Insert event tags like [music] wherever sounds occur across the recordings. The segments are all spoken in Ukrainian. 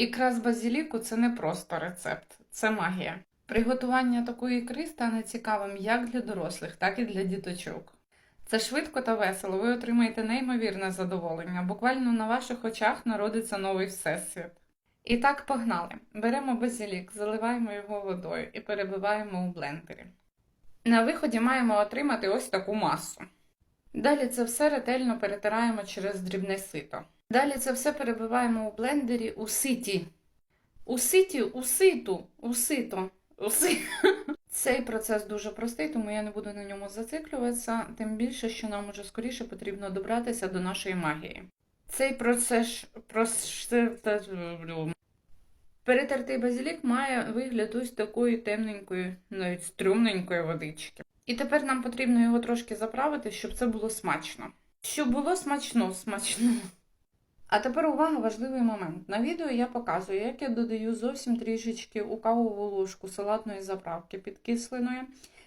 Ікра з базіліку це не просто рецепт, це магія. Приготування такої ікри стане цікавим як для дорослих, так і для діточок. Це швидко та весело. Ви отримаєте неймовірне задоволення. Буквально на ваших очах народиться новий всесвіт. І так погнали. Беремо базилік, заливаємо його водою і перебиваємо у блендері. На виході маємо отримати ось таку масу. Далі це все ретельно перетираємо через дрібне сито. Далі це все перебиваємо у блендері у ситі. У ситі, у ситу, у сито, у. [laughs] Цей процес дуже простий, тому я не буду на ньому зациклюватися, тим більше, що нам уже скоріше потрібно добратися до нашої магії. Цей процес перетертий базилік має вигляд ось такої темненької, навіть струмненької водички. І тепер нам потрібно його трошки заправити, щоб це було смачно. Щоб було смачно, смачно. А тепер увага, важливий момент. На відео я показую, як я додаю зовсім трішечки у кавову ложку салатної заправки підкисленої.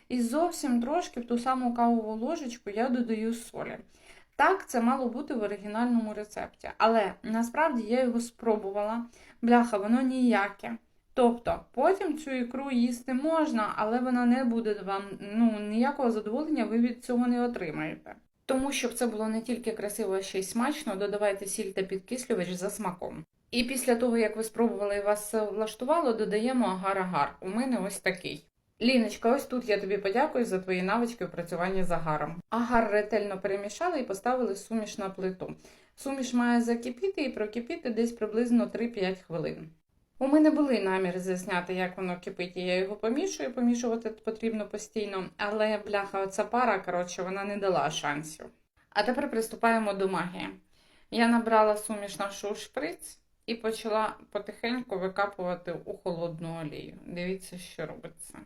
І зовсім трошки в ту саму кавову ложечку я додаю солі. Так, це мало бути в оригінальному рецепті. Але насправді я його спробувала. Бляха, воно ніяке. Тобто, потім цю ікру їсти можна, але вона не буде вам ну, ніякого задоволення ви від цього не отримаєте. Тому, щоб це було не тільки красиво, а ще й смачно, додавайте сіль та підкислювач за смаком. І після того, як ви спробували і вас влаштувало, додаємо агар-агар. У мене ось такий. Ліночка, ось тут я тобі подякую за твої навички у працюванні з агаром. Агар ретельно перемішали і поставили суміш на плиту. Суміш має закипіти і прокипіти десь приблизно 3-5 хвилин. У мене були наміри засняти, як воно кипить, і я його помішую. Помішувати потрібно постійно, але бляха, оця пара, коротше, вона не дала шансів. А тепер приступаємо до магії. Я набрала суміш нашу шприц і почала потихеньку викапувати у холодну олію. Дивіться, що робиться.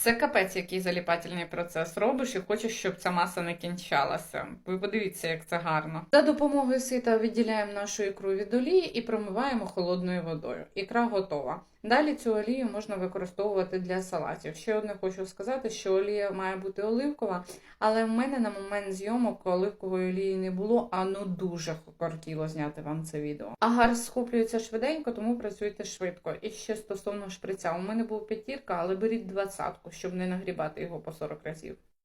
Це капець, який заліпательний процес робиш і хочеш, щоб ця маса не кінчалася. Ви подивіться, як це гарно. За допомогою сита відділяємо нашу ікру від олії і промиваємо холодною водою. Ікра готова. Далі цю олію можна використовувати для салатів. Ще одне хочу сказати, що олія має бути оливкова, але в мене на момент зйомок оливкової олії не було, а ну дуже кортіло зняти вам це відео. Агар схоплюється швиденько, тому працюйте швидко. І ще стосовно шприця. У мене був п'ятірка, але беріть двадцятку, щоб не нагрібати його по 40 разів.